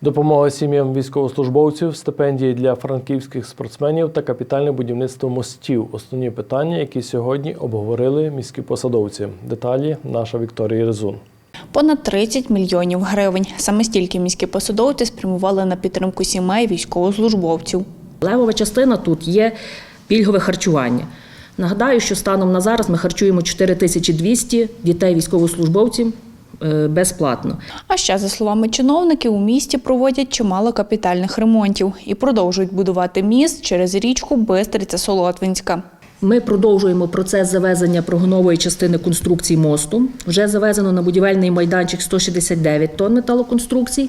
Допомога сім'ям військовослужбовців, стипендії для франківських спортсменів та капітальне будівництво мостів основні питання, які сьогодні обговорили міські посадовці. Деталі наша Вікторія Резун. Понад 30 мільйонів гривень. Саме стільки міські посадовці спрямували на підтримку сімей військовослужбовців. Левова частина тут є пільгове харчування. Нагадаю, що станом на зараз ми харчуємо 4200 дітей військовослужбовців безплатно. А ще, за словами чиновників, у місті проводять чимало капітальних ремонтів і продовжують будувати міст через річку Бистриця Солотвинська. Ми продовжуємо процес завезення прогонової частини конструкції мосту. Вже завезено на будівельний майданчик 169 тонн металоконструкцій.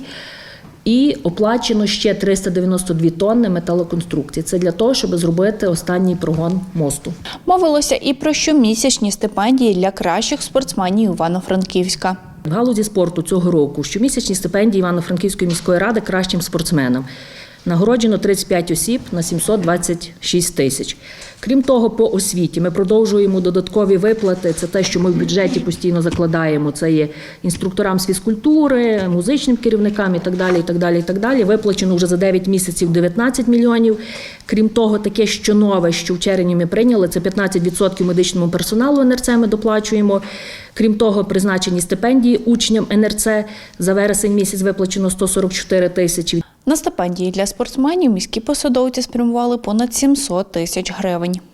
І оплачено ще 392 тонни металоконструкцій. Це для того, щоб зробити останній прогон мосту. Мовилося і про щомісячні стипендії для кращих спортсменів Івано-Франківська. В галузі спорту цього року щомісячні стипендії Івано-Франківської міської ради кращим спортсменам. Нагороджено 35 осіб на 726 тисяч. Крім того, по освіті ми продовжуємо додаткові виплати. Це те, що ми в бюджеті постійно закладаємо. Це є інструкторам з фізкультури, музичним керівникам і так далі. І так далі, і так далі. Виплачено вже за 9 місяців 19 мільйонів. Крім того, таке, що нове, що в червні ми прийняли, це 15% медичному персоналу НРЦ ми доплачуємо. Крім того, призначені стипендії учням НРЦ за вересень місяць виплачено 144 тисячі. На стипендії для спортсменів міські посадовці спрямували понад 700 тисяч гривень.